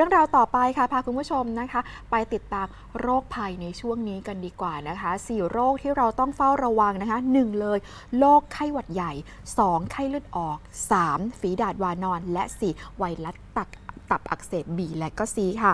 รื่องราวต่อไปค่ะพาคุณผู้ชมนะคะ ไปติดตามโรคภัยในช่วงนี้กันดีกว่านะคะสี่โรคที่เราต้องเฝ้าระวังนะคะหนึ่งเลยโรคไข้หวัดใหญ่ 2. ไข้เลือดออก 3. ฝีดาดวานอน และ 4. ไวรัสตัก ตับอักเสบบีและก็ซีค่ะ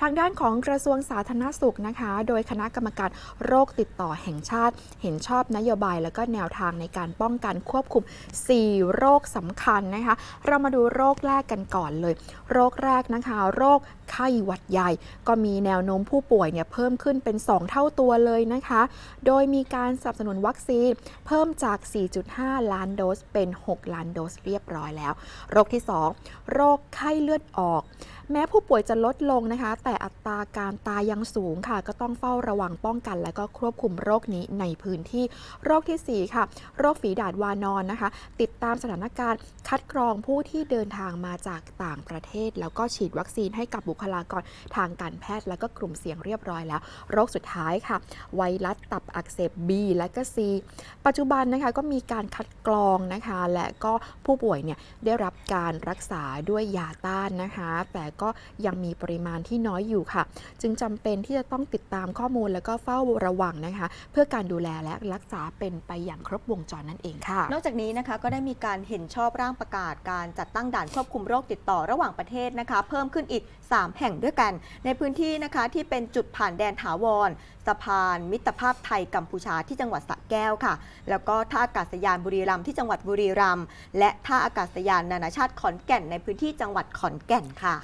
ทางด้านของกระทรวงสาธารณสุขนะคะ โดยคณะกรรมการโรคติดต่อแห่งชาติ เห็นชอบนโยบายและก็แนวทางในการป้องกันควบคุม 4 โรคสำคัญนะคะ เรามาดูโรคแรกกันก่อนเลย โรคแรกนะคะ โรค ไข้หวัดใหญ่ ก็มีแนวโน้มผู้ป่วยเนี่ยเพิ่มขึ้นเป็น 2 เท่าตัวเลยนะคะ โดยมีการสนับสนุนวัคซีนเพิ่มจาก 4.5 ล้านโดสเป็น 6 ล้านโดสเรียบร้อยแล้ว โรคที่ 2 โรคไข้เลือดออก แม้ผู้ป่วยจะลดลงนะคะ แต่อัตราการตายยังสูงค่ะ ก็ต้องเฝ้าระวังป้องกัน และก็ควบคุมโรคนี้ในพื้นที่ โรคทีสี่4 ค่ะ โรคฝีดาดวานอนนะคะ ติดตามสถานการณ์คัดกรองผู้ที่เดินทางมาจากต่างประเทศ แล้วก็ฉีดวัคซีนให้กับบุคลากรทางการแพทย์และก็กลุ่มเสี่ยงเรียบร้อยแล้ว โรคสุดท้ายค่ะไวรัสตับอักเสบ B และก็ C ปัจจุบันนะคะก็มีการคัดกรองนะคะ และก็ผู้ป่วยเนี่ยได้รับการรักษาด้วยยาต้านนะคะ แต่ก็ยังมีปริมาณที่น้อยอยู่ค่ะ จึงจำเป็นที่จะต้องติดตามข้อมูลแล้วก็เฝ้าระวังนะคะ เพื่อการดูแลและรักษาเป็นไปอย่างครบวงจรนั่นเองค่ะ นอกจากนี้นะคะก็ได้มีการเห็นชอบร่างประกาศการจัดตั้งด่านควบคุมโรคติดต่อระหว่างประเทศนะคะ เพิ่มขึ้นอีก 3 3 แห่งด้วยกัน ในพื้นที่นะคะที่เป็นจุดผ่านแดนถาวรสะพานมิตรภาพไทยกัมพูชาที่จังหวัดสระแก้วค่ะ แล้วก็ท่าอากาศยานบุรีรัมย์ที่จังหวัดบุรีรัมย์และท่าอากาศยานนานาชาติขอนแก่นในพื้นที่จังหวัดขอนแก่นค่ะ